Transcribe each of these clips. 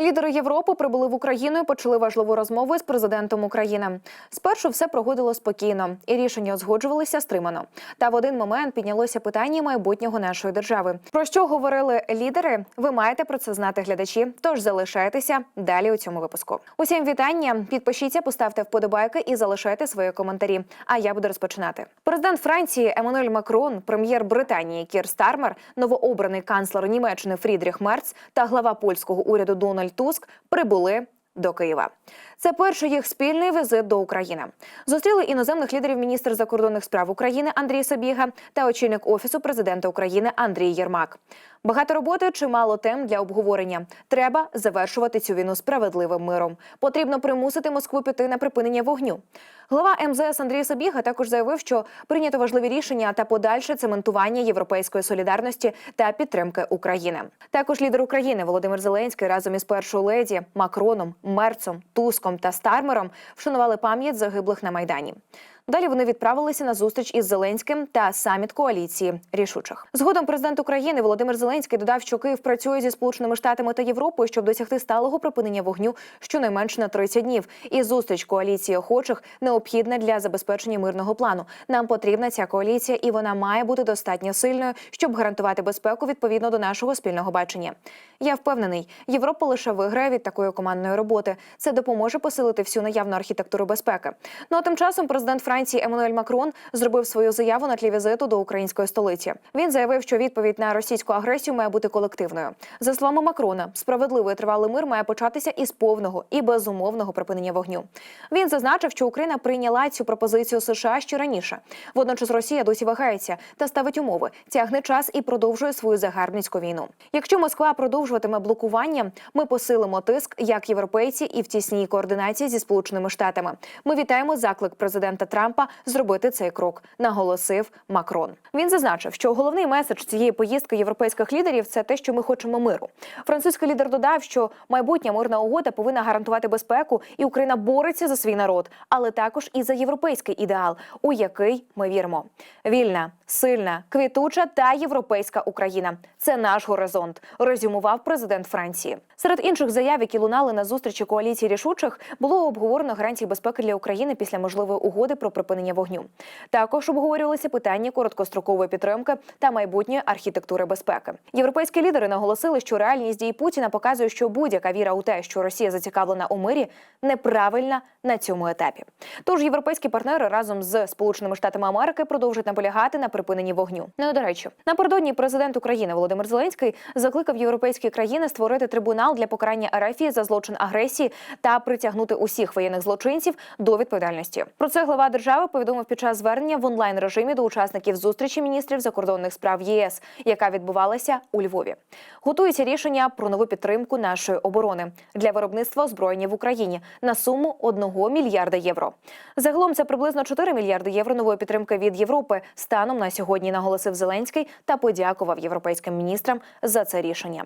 Лідери Європи прибули в Україну і почали важливу розмову з президентом України. Спершу все проходило спокійно, і рішення узгоджувалися стримано. Та в один момент піднялося питання майбутнього нашої держави. Про що говорили лідери? Ви маєте про це знати глядачі. Тож залишайтеся далі у цьому випуску. Усім вітання. Підпишіться, поставте вподобайки і залишайте свої коментарі. А я буду розпочинати. Президент Франції Еммануель Макрон, прем'єр Британії Кір Стармер, новообраний канцлер Німеччини Фрідріх Мерц та глава польського уряду Дональд Туск прибули до Києва. Це перший їх спільний візит до України. Зустріли іноземних лідерів міністр закордонних справ України Андрій Сабіга та очільник офісу президента України Андрій Єрмак. Багато роботи, чимало тем для обговорення. Треба завершувати цю війну справедливим миром. Потрібно примусити Москву піти на припинення вогню. Глава МЗС Андрій Сабіга також заявив, що прийнято важливі рішення та подальше цементування європейської солідарності та підтримки України. Також лідер України Володимир Зеленський разом із першою леді Макроном, Мерцом, Туском та Стармером вшанували пам'ять загиблих на майдані. Далі вони відправилися на зустріч із Зеленським та саміт коаліції рішучих. Згодом президент України Володимир Зеленський додав, що Київ працює зі сполученими штатами та Європою, щоб досягти сталого припинення вогню щонайменше на 30 днів. І зустріч коаліції охочих необхідна для забезпечення мирного плану. Нам потрібна ця коаліція, і вона має бути достатньо сильною, щоб гарантувати безпеку відповідно до нашого спільного бачення. Я впевнений, Європа лише виграє від такої командної роботи. Це допоможе посилити всю наявну архітектуру безпеки. Ну а тим часом президент Франції Еммануель Макрон зробив свою заяву на тлі візиту до української столиці. Він заявив, що відповідь на російську агресію має бути колективною. За словами Макрона, справедливий тривалий мир має початися із повного і безумовного припинення вогню. Він зазначив, що Україна прийняла цю пропозицію США ще раніше. Водночас Росія досі вагається та ставить умови, тягне час і продовжує свою загарбницьку війну. Якщо Москва продовжуватиме блокування, ми посилимо тиск як європейці і в тісній координації зі сполученими штатами. Ми вітаємо заклик президента Трампа зробити цей крок, наголосив Макрон. Він зазначив, що головний меседж цієї поїздки європейських лідерів це те, що ми хочемо миру. Французький лідер додав, що майбутня мирна угода повинна гарантувати безпеку, і Україна бореться за свій народ, але також і за європейський ідеал, у який ми віримо. Вільна, сильна, квітуча та європейська Україна це наш горизонт. Резюмував президент Франції. Серед інших заяв, які лунали на зустрічі коаліції рішучих, було обговорено гарантії безпеки для України після можливої угоди про припинення вогню. Також обговорювалися питання короткострокової підтримки та майбутньої архітектури безпеки. Європейські лідери наголосили, що реальність дій Путіна показує, що будь-яка віра у те, що Росія зацікавлена у мирі, неправильна на цьому етапі. Тож європейські партнери разом з Сполученими Штатами Америки продовжують наполягати на припиненні вогню. Ну до речі, напередодні президент України Володимир Зеленський закликав європейські країни створити трибунал для покарання РФ за злочин агресії та притягнути усіх воєнних злочинців до відповідальності. Про це глава держави повідомив під час звернення в онлайн режимі до учасників зустрічі міністрів закордонних справ ЄС, яка відбувалася у Львові. Готується рішення про нову підтримку нашої оборони для виробництва озброєння в Україні на суму 1 мільярда євро. Загалом це приблизно 4 мільярди євро нової підтримки від Європи станом на сьогодні, наголосив Зеленський та подякував європейським міністрам за це рішення.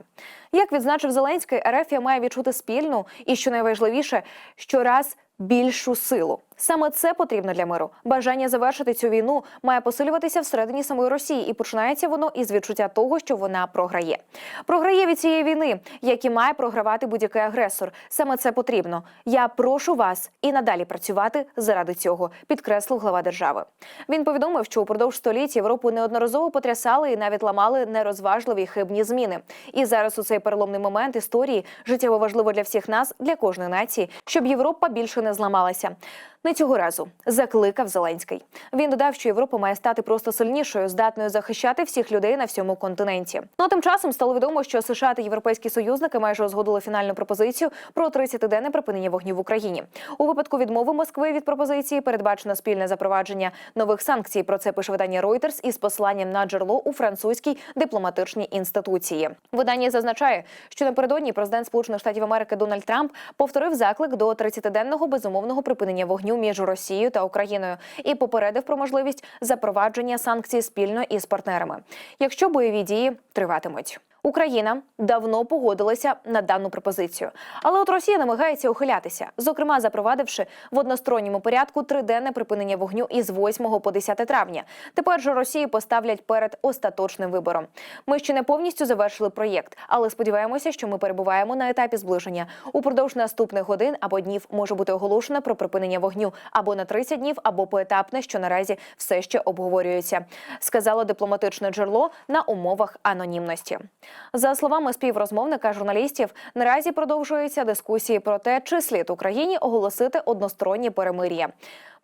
Як відзначив Зеленський, РФ має відчути спільну і що найважливіше, щораз більшу силу. Саме це потрібно для миру. Бажання завершити цю війну має посилюватися всередині самої Росії, і починається воно із відчуття того, що вона програє. Програє від цієї війни, як і має програвати будь-який агресор. Саме це потрібно. Я прошу вас і надалі працювати заради цього, підкреслив глава держави. Він повідомив, що упродовж століть Європу неодноразово потрясали і навіть ламали нерозважливі хибні зміни. І зараз у цей переломний момент історії життєво важливо для всіх нас, для кожної нації, щоб Європа більше не зламалася. Не цього разу закликав Зеленський. Він додав, що Європа має стати просто сильнішою, здатною захищати всіх людей на всьому континенті. Ну а тим часом стало відомо, що США та європейські союзники майже узгодили фінальну пропозицію про 30-денне припинення вогню в Україні. У випадку відмови Москви від пропозиції передбачено спільне запровадження нових санкцій. Про це пише видання Reuters із посиланням на джерело у французькій дипломатичній інституції. Видання зазначає, що напередодні президент Сполучених Штатів Америки Дональд Трамп повторив заклик до 30-денного безумовного припинення вогню між Росією та Україною і попередив про можливість запровадження санкцій спільно із партнерами, якщо бойові дії триватимуть. Україна давно погодилася на дану пропозицію, але от Росія намагається ухилятися, зокрема запровадивши в односторонньому порядку триденне припинення вогню із 8 по 10 травня. Тепер же Росії поставлять перед остаточним вибором. Ми ще не повністю завершили проєкт, але сподіваємося, що ми перебуваємо на етапі зближення. Упродовж наступних годин або днів може бути оголошено про припинення вогню або на 30 днів, або поетапне, що наразі все ще обговорюється. Сказало дипломатичне джерело на умовах анонімності. За словами співрозмовника журналістів, наразі продовжуються дискусії про те, чи слід Україні оголосити односторонні перемир'я.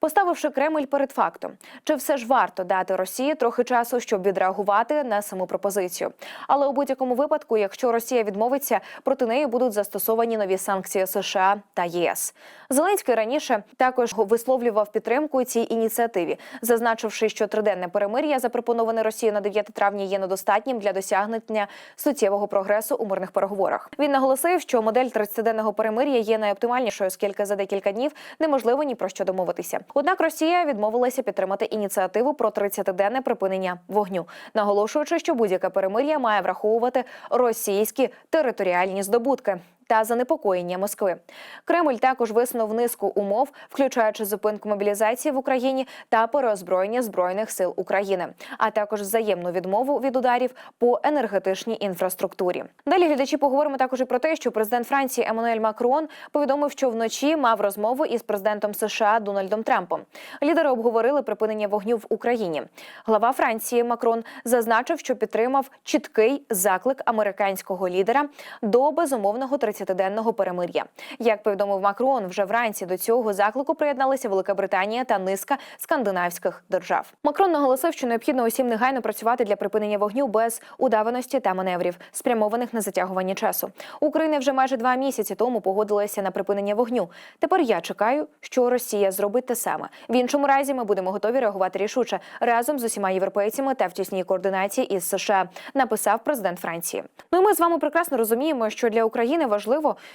Поставивши Кремль перед фактом, чи все ж варто дати Росії трохи часу, щоб відреагувати на саму пропозицію. Але у будь-якому випадку, якщо Росія відмовиться, проти неї будуть застосовані нові санкції США та ЄС. Зеленський раніше також висловлював підтримку цій ініціативі, зазначивши, що триденне перемир'я, запропоноване Росією на 9 травня, є недостатнім для досягнення суттєвого прогресу у мирних переговорах. Він наголосив, що модель 30-денного перемир'я є найоптимальнішою, оскільки за декілька днів неможливо ні про що домовитися. Однак Росія відмовилася підтримати ініціативу про 30-денне припинення вогню, наголошуючи, що будь-яке перемир'я має враховувати російські територіальні здобутки. Та занепокоєння Москви Кремль також висунув низку умов, включаючи зупинку мобілізації в Україні та переозброєння збройних сил України, а також взаємну відмову від ударів по енергетичній інфраструктурі. Далі глядачі поговоримо також і про те, що президент Франції Еммануель Макрон повідомив, що вночі мав розмову із президентом США Дональдом Трампом. Лідери обговорили припинення вогню в Україні. Глава Франції Макрон зазначив, що підтримав чіткий заклик американського лідера до безумовного 30-денного перемир'я. Як повідомив Макрон, вже вранці до цього заклику приєдналися Велика Британія та низка скандинавських держав. Макрон наголосив, що необхідно усім негайно працювати для припинення вогню без удаваності та маневрів, спрямованих на затягування часу. Україна вже майже два місяці тому погодилася на припинення вогню. Тепер я чекаю, що Росія зробить те саме. В іншому разі ми будемо готові реагувати рішуче разом з усіма європейцями та в тісній координації із США. Написав президент Франції. Ну і ми з вами прекрасно розуміємо, що для України важливо,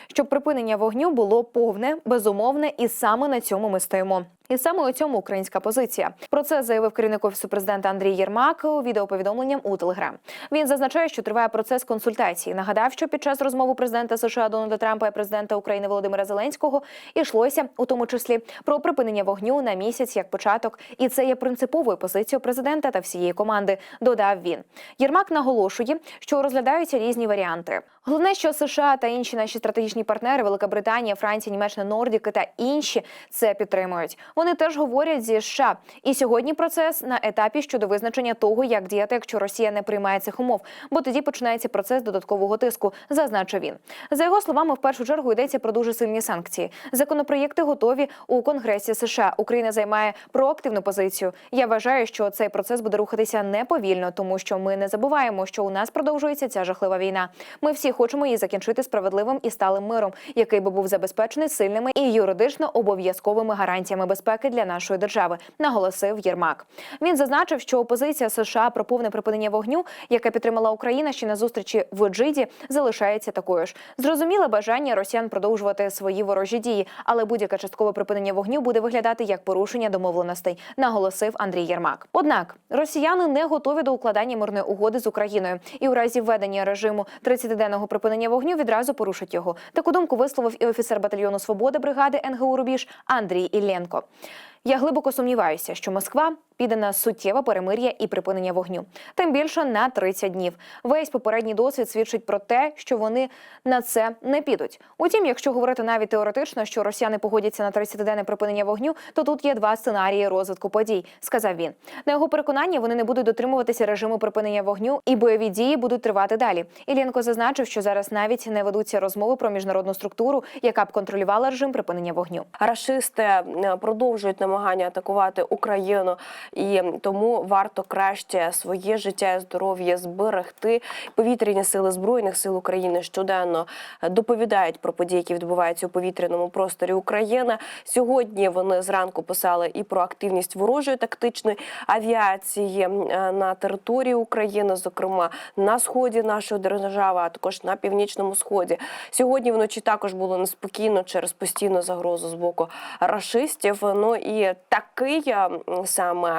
щоб припинення вогню було повне, безумовне, і саме на цьому ми стоїмо. І саме у цьому українська позиція. Про це заявив керівник офісу президента Андрій Єрмак у відеоповідомленням у Телеграм. Він зазначає, що триває процес консультацій. Нагадав, що під час розмови президента США Дональда Трампа і президента України Володимира Зеленського йшлося у тому числі про припинення вогню на місяць як початок, і це є принциповою позицією президента та всієї команди. Додав він. Єрмак наголошує, що розглядаються різні варіанти. Головне, що США та інші наші стратегічні партнери Велика Британія, Франція, Німеччина, Нордіки та інші це підтримують. Вони теж говорять зі США. І сьогодні процес на етапі щодо визначення того, як діяти, якщо Росія не приймає цих умов, бо тоді починається процес додаткового тиску, зазначив він. За його словами, в першу чергу йдеться про дуже сильні санкції. Законопроєкти готові у Конгресі США. Україна займає проактивну позицію. Я вважаю, що цей процес буде рухатися не повільно, тому що ми не забуваємо, що у нас продовжується ця жахлива війна. Ми всі хочемо її закінчити справедливим і сталим миром, який би був забезпечений сильними і юридично обов'язковими гарантіями безпеки для нашої держави, наголосив Єрмак. Він зазначив, що опозиція США про повне припинення вогню, яке підтримала Україна ще на зустрічі в Джиді, залишається такою ж. Зрозуміле бажання росіян продовжувати свої ворожі дії, але будь-яке часткове припинення вогню буде виглядати як порушення домовленостей, наголосив Андрій Єрмак. Однак росіяни не готові до укладання мирної угоди з Україною, і у разі введення режиму 30-денного припинення вогню відразу порушать його. Таку думку висловив і офіцер батальйону свободи бригади НГУ Рубіж Андрій Ілленко. Я глибоко сумніваюся, що Москва піде на суттєве перемир'я і припинення вогню, тим більше на 30 днів. Весь попередній досвід свідчить про те, що вони на це не підуть. Утім, якщо говорити навіть теоретично, що росіяни погодяться на 30-денне припинення вогню, то тут є два сценарії розвитку подій, сказав він. На його переконання вони не будуть дотримуватися режиму припинення вогню, і бойові дії будуть тривати далі. Іллєнко зазначив, що зараз навіть не ведуться розмови про міжнародну структуру, яка б контролювала режим припинення вогню. Рашисти е, продовжують намагання атакувати Україну, і тому варто краще своє життя і здоров'я зберегти. Повітряні сили збройних сил України щоденно доповідають про події, які відбуваються у повітряному просторі України. Сьогодні вони зранку писали і про активність ворожої тактичної авіації е, на території України, зокрема на сході нашої держави, а також на північному сході. Сьогодні вночі також було неспокійно через постійну загрозу з боку рашистів. Ну і такий е, саме.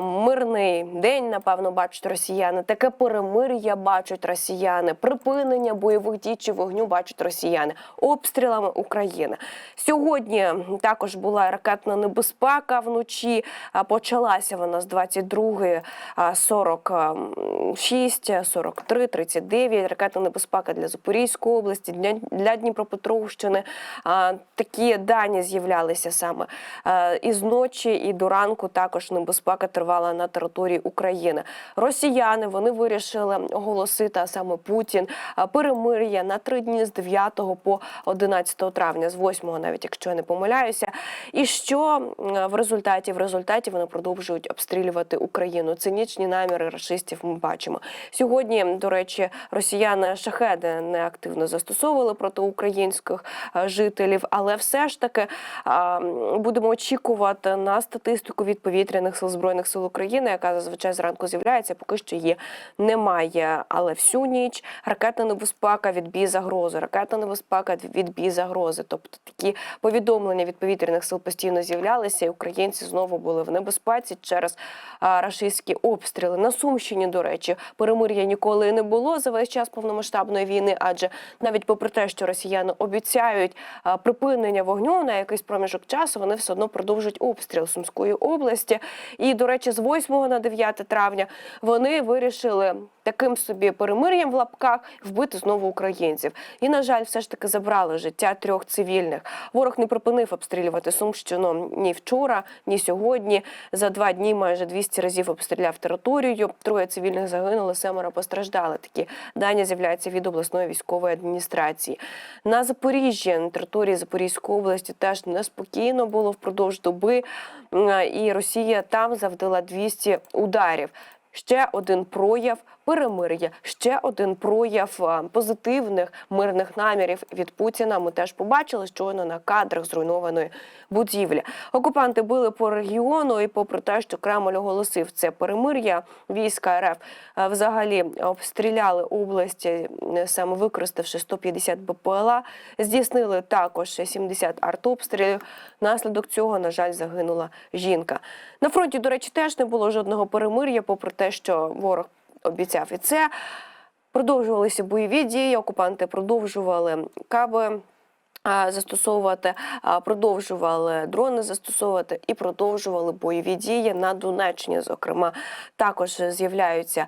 мирний день, напевно, бачать росіяни. Таке перемир'я бачать росіяни, припинення бойових дій чи вогню бачать росіяни обстрілами України. Сьогодні також була ракетна небезпека вночі. Почалася вона з 22 46, 43, 39. Ракетна небезпека для Запорізької області, для, Дніпропетровщини. Такі дані з'являлися саме із ночі і до ранку. Також небезпека тривала на території України. Росіяни вони вирішили оголосити, а саме Путін, перемир'я на три дні з 9 по 11 травня, з 8 навіть якщо я не помиляюся. І що в результаті? В результаті вони продовжують обстрілювати Україну. Цинічні наміри рашистів ми бачимо. Сьогодні, до речі, росіяни шахеди не активно застосовували проти українських жителів, але все ж таки будемо очікувати на статистику від повітряних сил збройних сил України, яка зазвичай зранку з'являється. Поки що її немає. Але всю ніч ракетна небезпека відбій загрози, ракетна небезпека відбій загрози. Тобто такі повідомлення від повітряних сил постійно з'являлися, і українці знову були в небезпеці через рашистські обстріли. На Сумщині, до речі, перемир'я ніколи не було за весь час повномасштабної війни, адже навіть попри те, що росіяни обіцяють припинення вогню на якийсь проміжок часу, вони все одно продовжують обстріл Сумської області. І, до речі, з 8 на 9 травня вони вирішили таким собі перемир'ям в лапках вбити знову українців. І, на жаль, все ж таки забрали життя трьох цивільних. Ворог не припинив обстрілювати Сумщину ні вчора, ні сьогодні. За два дні майже 200 разів обстріляв територію. Троє цивільних загинули, семеро постраждали. Такі дані з'являються від обласної військової адміністрації. На Запоріжжі, на території Запорізької області, теж неспокійно було впродовж доби, і Росія там завдала 200 ударів. Ще один прояв перемир'я, ще один прояв позитивних мирних намірів від Путіна. Ми теж побачили щойно на кадрах зруйнованої будівлі. Окупанти били по регіону, і попри те, що Кремль оголосив це перемир'я, війська РФ взагалі обстріляли області, е, саме використавши 150 БПЛА, здійснили також 70 артобстрілів. Наслідок цього, на жаль, загинула жінка. На фронті, до речі, теж не було жодного перемир'я, попри те, що ворог обіцяв і це. Продовжувалися бойові дії, окупанти продовжували каби. Застосовувати продовжували дрони застосовувати і продовжували бойові дії на Донеччині. Зокрема, також з'являються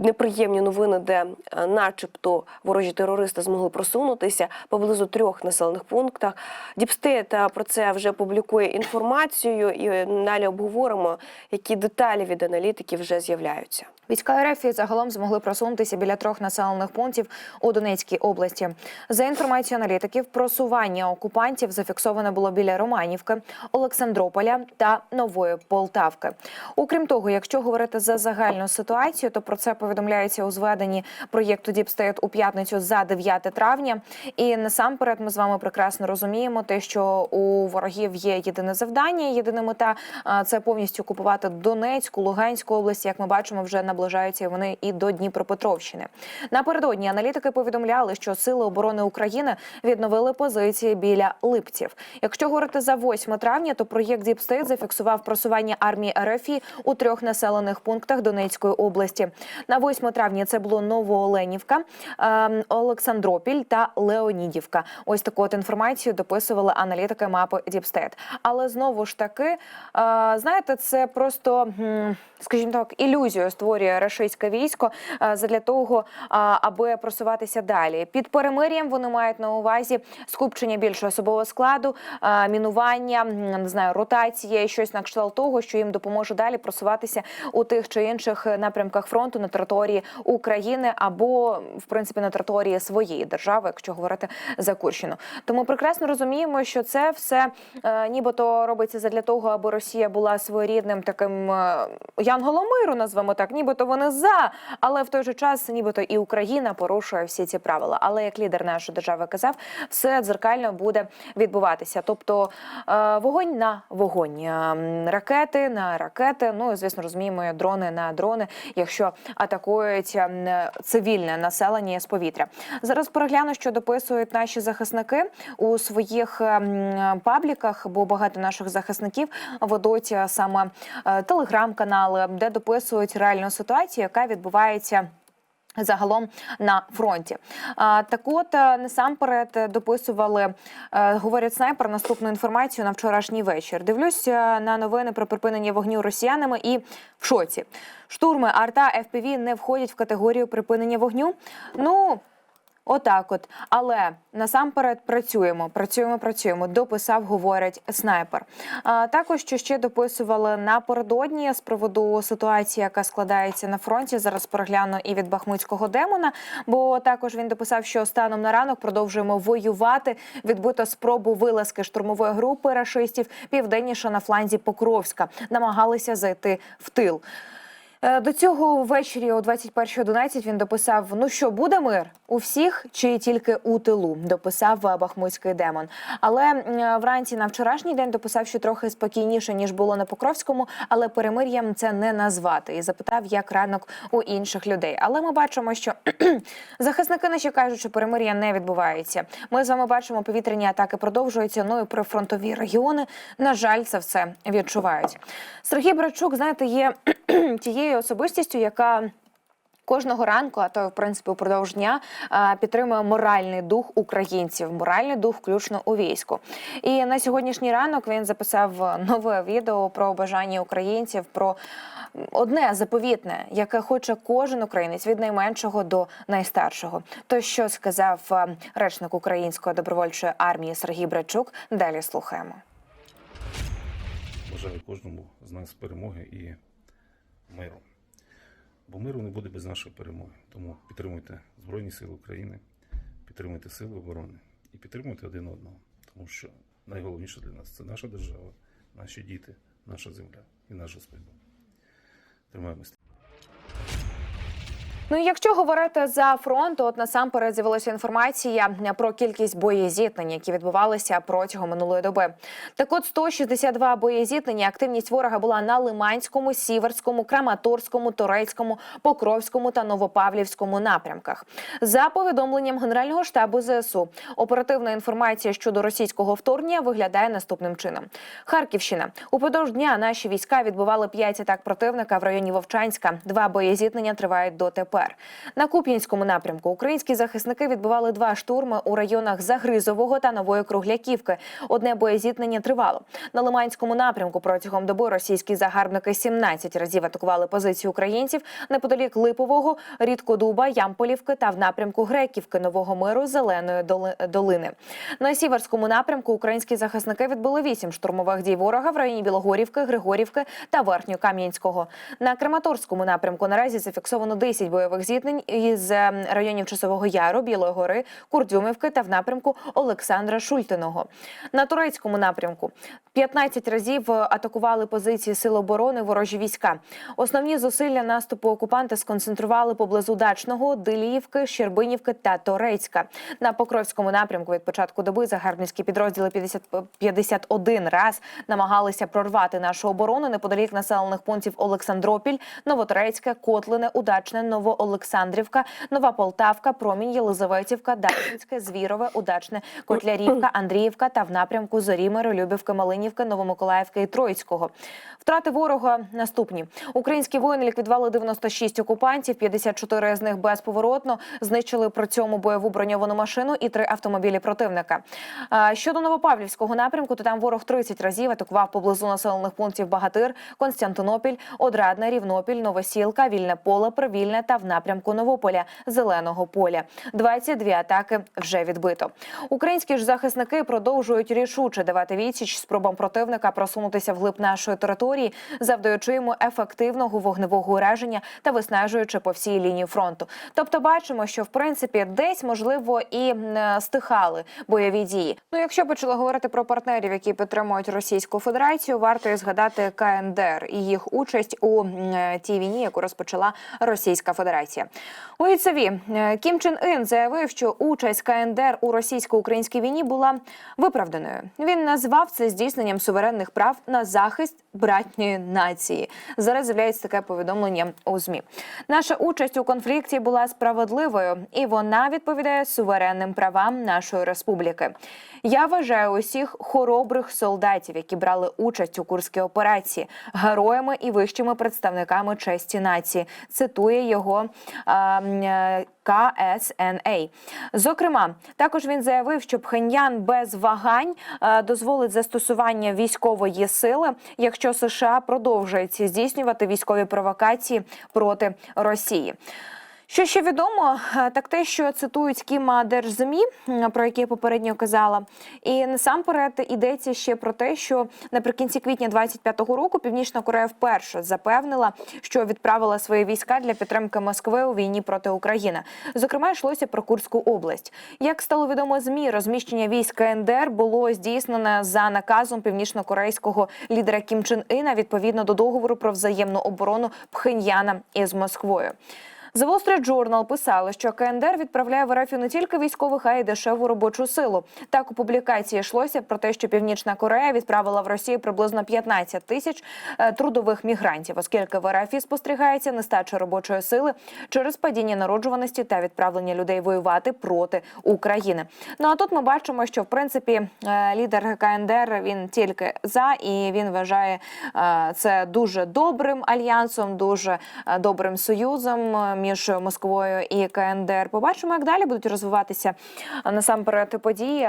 неприємні новини, де, е, начебто, ворожі терористи змогли просунутися поблизу трьох населених пунктах. Діпстейт про це вже публікує інформацію, і е, далі обговоримо, які деталі від аналітиків вже з'являються. Війська РФ загалом змогли просунутися біля трьох населених пунктів у Донецькій області. За інформацією аналітиків, просування окупантів зафіксовано було біля Романівки, Олександрополя та Нової Полтавки. Окрім того, якщо говорити за загальну ситуацію, то про це повідомляється у зведенні проєкту Діпстейт у п'ятницю за 9 травня. І насамперед ми з вами прекрасно розуміємо те, що у ворогів є єдине завдання, єдина мета це повністю окупувати Донецьку, Луганську область. Як ми бачимо, вже наближаються вони і до Дніпропетровщини. Напередодні аналітики повідомляли, що сили оборони України відновили позиції біля Липців. Якщо говорити за 8 травня, то проєкт Діпстейт зафіксував просування армії РФ у трьох населених пунктах Донецької області. На 8 травня це було Новооленівка, ем, Олександропіль та Леонідівка. Ось таку от інформацію дописували аналітики мапи Діпстейт. Але знову ж таки, е, знаєте, це просто, скажімо так, ілюзію створює рашистське військо е, задля того, аби просуватися далі. Під перемир'ям вони мають на увазі скупчення більшого особового складу, е, мінування, не знаю, ротація, щось на кшталт того, що їм допоможе далі просуватися у тих чи інших напрямках фронту на території України або в принципі на території своєї держави, якщо говорити за Курщину. Тому прекрасно розуміємо, що це все е, нібито робиться задля того, аби Росія була своєрідним таким е, янголом миру, назвемо так, нібито вони за, але в той же час, нібито і Україна порушує всі ці правила. Але як лідер нашої держави казав, все дзеркально буде відбуватися. Тобто е, вогонь на вогонь, е, ракети на ракети. Ну і звісно, розуміємо, дрони на дрони. Якщо атакувати атакують м, цивільне населення з повітря. Зараз перегляну, що дописують наші захисники у своїх пабліках, бо багато наших захисників ведуть е, саме е, телеграм-канали, де дописують реальну ситуацію, яка відбувається. Загалом на фронті, так от е, насамперед е, дописували, е, говорять снайпер, наступну інформацію на вчорашній вечір. Дивлюсь на новини про припинення вогню росіянами і в шоці. Штурми арта ФПВ не входять в категорію припинення вогню. Ну Отак, от, але насамперед працюємо, працюємо, працюємо. Дописав, говорять снайпер. А також що ще дописували напередодні з приводу ситуації, яка складається на фронті. Зараз перегляну і від бахмутського демона. Бо також він дописав, що станом на ранок продовжуємо воювати. Відбито спробу вилазки штурмової групи рашистів південніше на фланзі Покровська. Намагалися зайти в тил. Е, До цього ввечері о 21.11 він дописав: Ну що, буде мир у всіх чи тільки у тилу? Дописав е, бахмутський демон. Але вранці на вчорашній день дописав, що трохи спокійніше ніж було на Покровському, але перемир'ям це не назвати. І запитав, як ранок у інших людей. Але ми бачимо, що захисники наші кажуть, що перемир'я не відбувається. Ми з вами бачимо, повітряні атаки продовжуються. Ну і прифронтові регіони, на жаль, це все відчувають. Сергій Брачук, знаєте, є тією особистістю, яка. Кожного ранку, а то в принципі упродовж дня підтримує моральний дух українців, моральний дух, включно у війську. І на сьогоднішній ранок він записав нове відео про бажання українців, про одне заповітне, яке хоче кожен українець від найменшого до найстаршого. То що сказав речник української добровольчої армії Сергій Брачук? Далі слухаємо. Бажаю кожному з нас перемоги і миру. Бо миру не буде без нашої перемоги. Тому підтримуйте Збройні Сили України, підтримуйте Сили оборони і підтримуйте один одного. Тому що найголовніше для нас це наша держава, наші діти, наша земля і наш Господь Бог. Тримаємося. Ну і якщо говорити за фронт, то от насамперед з'явилася інформація про кількість боєзіткнень, які відбувалися протягом минулої доби. Так от 162 боєзіткнення. Активність ворога була на Лиманському, Сіверському, Краматорському, Торецькому, Покровському та Новопавлівському напрямках. За повідомленням Генерального штабу ЗСУ, оперативна інформація щодо російського вторгнення виглядає наступним чином: Харківщина упродовж дня наші війська відбували 5 атак противника в районі Вовчанська. Два боєзіткнення тривають дотепер. На Куп'янському напрямку українські захисники відбували два штурми у районах Загризового та Нової Кругляківки. Одне боєзіткнення тривало. На Лиманському напрямку протягом доби російські загарбники 17 разів атакували позиції українців неподалік Липового, Рідкодуба, Ямполівки та в напрямку Греківки, Нового Миру, Зеленої доли- долини. На Сіверському напрямку українські захисники відбули вісім штурмових дій ворога в районі Білогорівки, Григорівки та Верхньокам'янського. На Краматорському напрямку наразі зафіксовано 10 бойових зіткнень із е, районів Часового Яру, Білої гори, Курдюмівки та в напрямку Олександра Шультиного. На турецькому напрямку 15 разів атакували позиції Сил оборони ворожі війська. Основні зусилля наступу окупанти сконцентрували поблизу Дачного, Диліївки, Щербинівки та Торецька. На Покровському напрямку від початку доби загарбницькі підрозділи 50, 51 раз намагалися прорвати нашу оборону неподалік населених пунктів Олександропіль, Новоторецьке, Котлине, Удачне, Новоолександрівка, Нова Полтавка, Промінь, Єлизаветівка, Дарницьке, Звірове, Удачне, Котлярівка, Андріївка та в напрямку Зорі, Миролюбівки, Малинівки, Новомиколаївки і Троїцького. Втрати ворога наступні. Українські воїни ліквідували 96 окупантів, 54 з них безповоротно знищили при цьому бойову броньовану машину і три автомобілі противника. Щодо Новопавлівського напрямку, то там ворог 30 разів атакував поблизу населених пунктів Багатир, Константинопіль, Одрадне, Рівнопіль, Новосілка, Вільне поле, Привільне та в напрямку Новополя, Зеленого поля. 22 атаки вже відбито. Українські ж захисники продовжують рішуче давати відсіч спробам противника просунутися вглиб нашої території, завдаючи йому ефективного вогневого ураження та виснажуючи по всій лінії фронту. Тобто, бачимо, що в принципі десь можливо і стихали бойові дії. Ну, якщо почали говорити про партнерів, які підтримують Російську Федерацію, варто і згадати КНДР і їх участь у тій війні, яку розпочала Російська Федерація. Федерація. У Іцеві е, Кім Чен Ін заявив, що участь КНДР у російсько-українській війні була виправданою. Він назвав це здійсненням суверенних прав на захист братньої нації. Зараз з'являється таке повідомлення у змі. Наша участь у конфлікті була справедливою, і вона відповідає суверенним правам нашої республіки. Я вважаю усіх хоробрих солдатів, які брали участь у курській операції, героями і вищими представниками честі нації. Цитує його а, е, КСНА. Зокрема, також він заявив, що Пхеньян без вагань е, дозволить застосування військової сили, якщо США продовжують здійснювати військові провокації проти Росії. Що ще відомо, е, так те, що цитують Кіма Держземі, про які я попередньо казала, і насамперед йдеться ще про те, що наприкінці квітня 25-го року Північна Корея вперше запевнила, що відправила свої війська для підтримки Москви у війні проти України. Зокрема, йшлося про Курську область. Як стало відомо змі, розміщення військ КНДР було здійснене за наказом північно-корейського лідера Кім Чен Іна відповідно до договору про взаємну оборону Пхеньяна із Москвою. The Wall Street Journal писали, що КНДР відправляє в РФ не тільки військових, а й дешеву робочу силу. Так у публікації йшлося про те, що Північна Корея відправила в Росію приблизно 15 тисяч е, трудових мігрантів, оскільки в РФ спостерігається нестача робочої сили через падіння народжуваності та відправлення людей воювати проти України. Ну а тут ми бачимо, що в принципі е, лідер КНДР він тільки за і він вважає е, це дуже добрим альянсом, дуже добрим союзом між Москвою і КНДР. Побачимо, як далі будуть розвиватися насамперед події.